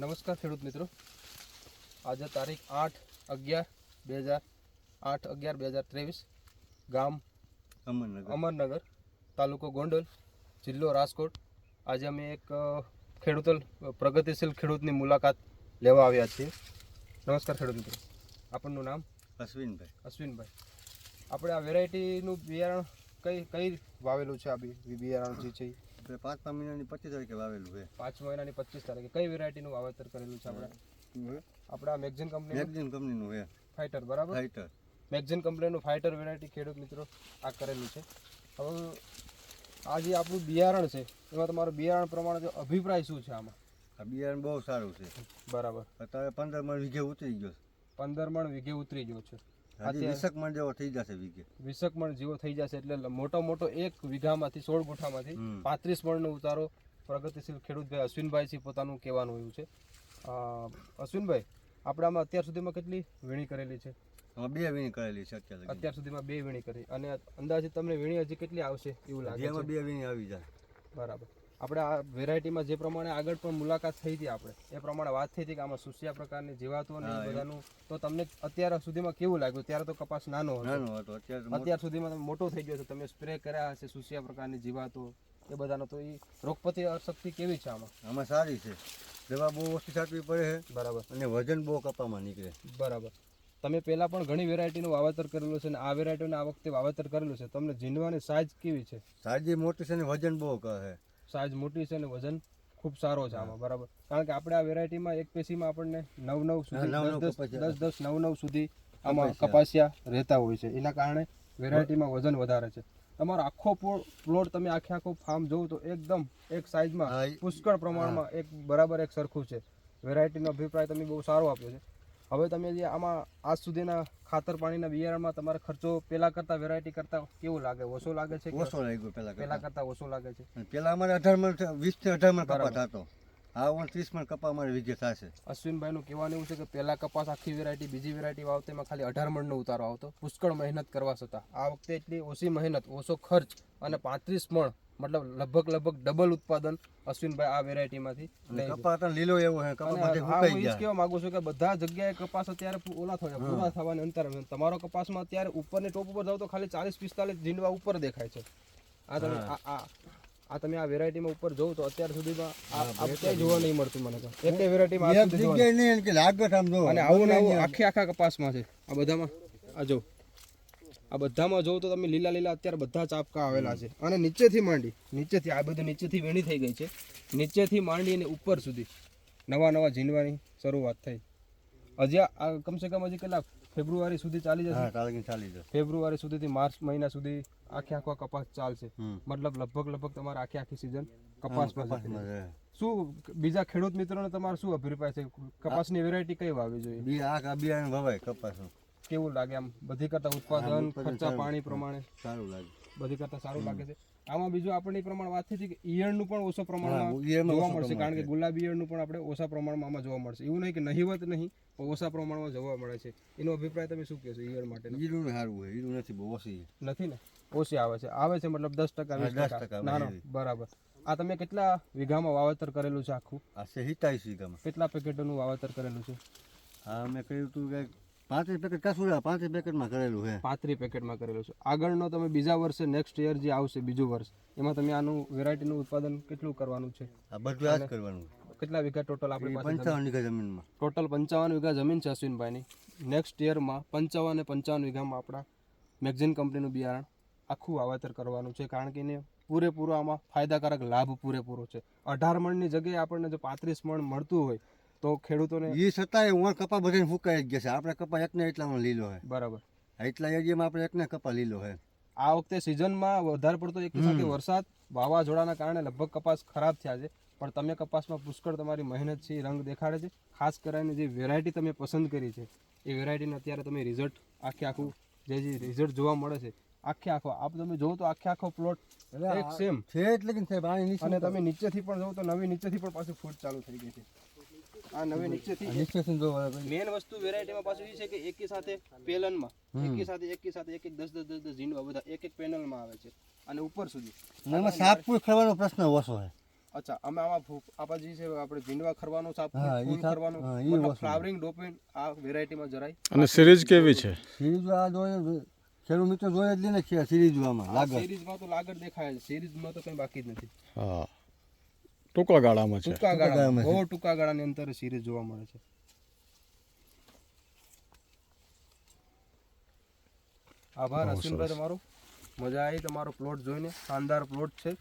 નમસ્કાર ખેડૂત મિત્રો. આજે તારીખ આઠ અગિયાર બે હજાર આઠ અગિયાર બે હજાર ત્રેવીસ ગામ અમરનગર. અમરનગર તાલુકો ગોંડલ જિલ્લો રાજકોટ. આજે અમે એક ખેડૂતો પ્રગતિશીલ ખેડૂતની મુલાકાત લેવા આવ્યા છીએ. નમસ્કાર ખેડૂત મિત્રો. આપણનું નામ? અશ્વિનભાઈ. અશ્વિનભાઈ. આપણે આ વેરાયટીનું બિયારણ કઈ કઈ વાવેલું છે? આ બિયારણ જે છે? આપણે પાંચમા મહિનાની પચીસ તારીખે વાવેલું છે. પાંચ મહિનાની પચીસ તારીખે. કઈ વેરાયટીનું વાવેતર કરેલું છે આપણે? આપણા મેગઝિન કંપની મેગઝીન કંપનીનું છે. ફાઇટર બરાબર? ફાઇટર મેગઝીન કંપનીનું ફાઇટર વેરાયટી ખેડૂત મિત્રો આ કરેલું છે. હવે આ જે આપણું બિયારણ છે એમાં તમારો બિયારણ પ્રમાણે અભિપ્રાય શું છે આમાં? આ બિયારણ બહુ સારું છે. બરાબર. અત્યારે પંદર મણ વીઘે ઉતરી ગયો પંદર મણ વીઘે ઉતરી ગયો છે. હજી અત્યારે- વીસક મણ જેવો થઈ જશે વીઘે. વીસક જેવો થઈ જશે એટલે મોટો મોટો એક વીઘામાંથી સોળ ગુઠામાંથી. પાંત્રીસ મણનો ઉતારો પ્રગતિશીલ ખેડૂતભાઈ અશ્વિનભાઈથી પોતાનું કહેવાનું એવું છે. અશ્વિનભાઈ આપણે આમાં અત્યાર સુધીમાં કેટલી વીણી કરેલી છે? બે વીણી કરેલી છે અત્યારે અત્યાર સુધીમાં બે વીણી કરી. અને અંદાજે તમને વીણી હજી કેટલી આવશે એવું લાગે બે વીણી આવી જાય. બરાબર. આપણે આ વેરાયટીમાં જે પ્રમાણે આગળ પણ મુલાકાત થઈ હતી આપણે એ પ્રમાણે વાત થઈ હતી કે આમાં સુસિયા પ્રકારની જીવાતો અને બધાનું. તો તમને અત્યાર સુધીમાં કેવું લાગ્યું? ત્યારે તો કપાસ નાનો હતો. નાનો હતો. અત્યારે સુધીમાં તમે મોટો થઈ ગયો છે. તમે સ્પ્રે કર્યા હશે સુસ્યા પ્રકારની જીવાતો એ બધાનો. તો એ રોગપતિ શક્તિ કેવી છે આમાં? આમાં સારી છે. દવા બહુ ઓછી છાંટવી પડે છે બરાબર. અને વજન બહુ કપામાં નીકળે. બરાબર. તમે પહેલાં પણ ઘણી વેરાયટીનું વાવેતર કરેલું છે અને આ વેરાયટીનું આ વખતે વાવેતર કરેલું છે. તમને ઝીંડવાની સાઇઝ કેવી છે? સાજી મોટી છે અને વજન બહુ કહે સાઇઝ મોટી છે અને વજન ખૂબ સારો છે આમાં બરાબર. કારણ કે આપણે આ વેરાયટીમાં એક પેશીમાં આપણને નવ નવ સુધી દસ દસ દસ નવ નવ સુધી આમાં કપાસિયા. રહેતા હોય છે. એના કારણે વેરાયટીમાં વજન વધારે છે. તમારો આખો પ્લો- પ્લોટ તમે આખે આખો ફાર્મ જોવો તો એકદમ એક સાઇઝમાં પુષ્કળ પ્રમાણમાં એક બરાબર એક સરખું છે. વેરાયટીનો અભિપ્રાય તમે બહુ સારો આપ્યો છે. હવે તમે જે આમાં આજ સુધીના ખાતર પાણીના બિયારણમાં તમારો ખર્ચો પેલા કરતા વેરાયટી કરતા કેવું લાગે? ઓછો લાગે છે ઓછો લાગ્યો પેલા પેલા કરતા ઓછો લાગે છે? પેલા અમારે અઢાર મણ વીસથી અઢાર મણ કપાસ હતો આ ઓણ ત્રીસ મણ કપા અમારે વીઘે થશે. અશ્વિનભાઈનું કહેવાનું એવું છે કે પહેલા કપાસ આખી વેરાયટી બીજી વેરાયટી વાવતે એમાં ખાલી અઢાર મણનો ઉતારો આવતો. પુષ્કળ મહેનત કરવા છતાં. આ વખતે એટલી ઓછી મહેનત ઓછો ખર્ચ અને પાંત્રીસ મણ મતલબ લગભગ લગભગ ડબલ ઉત્પાદન અશ્વિનભાઈ આ વેરાયટીમાંથી અને લે છે. કપા હતા લીલો એવો છે કપાસ હા, કહેવા માંગુ છું કે બધા જગ્યાએ કપાસ અત્યારે ઓલા થયા પૂરા થવાની અંતર તમારો કપાસમાં અત્યારે ઉપરની ટોપ ઉપર જાવ તો ખાલી ચાલીસ પિસ્તાલીસ જીંડવા ઉપર દેખાય છે. આ તમે આ આ તમે આ વેરાયટીમાં ઉપર જોઉં તો અત્યાર સુધીમાં આ ક્યાંય જોવા નહીં મળતું મને તો. એક વેરાયટીમાં અને આવું આવું આખે આખા કપાસમાં છે. આ બધામાં આ જો. આ બધામાં જોવો તો તમે લીલા લીલા અત્યારે બધા ચાપકા આવેલા છે. અને નીચેથી માંડી નીચેથી આ બધું નીચેથી વેણી થઈ ગઈ છે. નીચેથી માંડી અને ઉપર સુધી નવા નવા જીનવાની શરૂઆત થઈ. હજી આ- કમસે કમ હજી કેટલા ફેબ્રુઆરી સુધી ચાલી જશે? ફેબ્રુઆરી સુધી ચાલી જશે. ફેબ્રુઆરી સુધીથી માર્ચ મહિના સુધી આખે આખો કપાસ ચાલશે. મતલબ લગભગ લગભગ તમારે આખી આખી સિઝન કપાસમાં. શું બીજા ખેડૂત મિત્રોને તમારો શું અભિપ્રાય છે? કપાસની વેરાયટી કઈ વાવી જોઈએ? બી આ બિયારણ વવાય કપાસનું. કેવું લાગે આમ? બધી કરતા ઉત્પાદન ખર્ચા. પાણી પ્રમાણે? સારું લાગે. બધી કરતા સારું લાગે છે. આમાં બીજું આપણને પ્રમાણ વાત થઈ કે ઈયળનું પણ ઓછા પ્રમાણમાં જોવા મળશે કારણ કે. ગુલાબી ઈયળનું પણ આપણે ઓછા પ્રમાણમાં આમાં જોવા મળશે. એવું નહીં કે નહીવત નહીં પણ ઓછા પ્રમાણમાં જોવા મળે છે. એનો અભિપ્રાય તમે શું કહેશો ઈયળ માટે ઈરું સારું હોય ઈરું નથી બહુ ઓછી નથી ને? ઓછી આવે છે. આવે છે મતલબ દસ ટકા વીસ ટકા. ના ના બરાબર. આ તમે કેટલા વીઘામાં વાવેતર કરેલું છે આખું? આ છે હિતાઈશ વીઘામાં. કેટલા પેકેટોનું વાવેતર કરેલું છે? હા મેં કહ્યું હતું કે પાંત્રીસ પેકેટ કસુરા પાંત્રીસ પેકેટમાં કરેલું છે. પાંત્રીસ પેકેટમાં કરેલું છે. આગળનો તમે બીજા વર્ષે નેક્સ્ટ યર જે આવશે બીજું વર્ષ એમાં તમે આનું વેરાયટીનું ઉત્પાદન કેટલું કરવાનું છે? આ બધું આ જ કરવાનું કેટલા વીઘા ટોટલ આપણી પાસે પંચાવન વીઘા જમીનમાં. ટોટલ પંચાવન વીઘા જમીન છે અશ્વિનભાઈની. નેક્સ્ટ યરમાં પંચાવન અને પંચાવન વીઘામાં આપણા મેગઝીન કંપનીનું બિયારણ આખું વાવેતર કરવાનું છે. કારણ કે એને પૂરેપૂરો આમાં ફાયદાકારક લાભ પૂરેપૂરો છે. અઢાર મણની જગ્યાએ આપણને જો પાંત્રીસ મણ મળતું હોય તો ખેડૂતોને એ છતાંય હું કપા બધાને ફૂકાઈ જ ગયા છે. આપણે કપા એકને એટલામાં લીલો છે બરાબર. એટલા એરિયામાં આપણે એકને કપા લીલો છે આ વખતે સિઝનમાં વધારે પડતો એક સાથે વરસાદ વાવાઝોડાના કારણે લગભગ કપાસ ખરાબ થયા છે. પણ તમે કપાસમાં પુષ્કળ તમારી મહેનત છે રંગ દેખાડે છે. ખાસ કરીને જે વેરાયટી તમે પસંદ કરી છે એ વેરાયટીને અત્યારે તમે રિઝલ્ટ આખે આખું જે જે રિઝલ્ટ જોવા મળે છે આખે આખો આપ તમે જોવો તો આખે આખો પ્લોટ એક સેમ છે એટલે કે સાહેબ અને તમે નીચેથી પણ જોવો તો નવી નીચેથી પણ પાછું ફૂટ ચાલુ થઈ ગઈ છે. આ નવી નીચેથી નીચે જો મેન વસ્તુ વેરાયટીમાં પાછું એ છે કે એકી સાથે પેલનમાં એકી સાથે એકી સાથે એક એક દસ દસ દસ દસ ઝીંડવા બધા એક એક પેનલમાં આવે છે. અને ઉપર સુધી. એમાં સાપ કોઈ ખરવાનો પ્રશ્ન ઓછો છે. અચ્છા અમે આમાં ફૂ- આ પછી છે આપણે ભીંડવા ખરવાનું છે ફૂલ- સાપ- ખરવાનું મતલબ ફ્લાવરિંગ ડોપિન આ વેરાયટીમાં જરાય અને સિરીઝ કેવી છે? સિરીઝ આ જોઈએ ખેડૂત મિત્રો જોઈએ જ લઈને ને ખે- સિરીઝ આમાં સિરીઝમાં તો લાગર દેખાય છે. સિરીઝમાં તો કંઈ બાકી જ નથી. હા. ટૂંકા ગાળામાં છે. ટૂંકા ગાળામાં. બહુ ટૂંકા ગાળાની અંદર સિરીઝ જોવા મળે છે. આભાર અશ્વિનભાઈ તમારો. મજા આવી તમારો પ્લોટ જોઈને. શાનદાર પ્લોટ છે.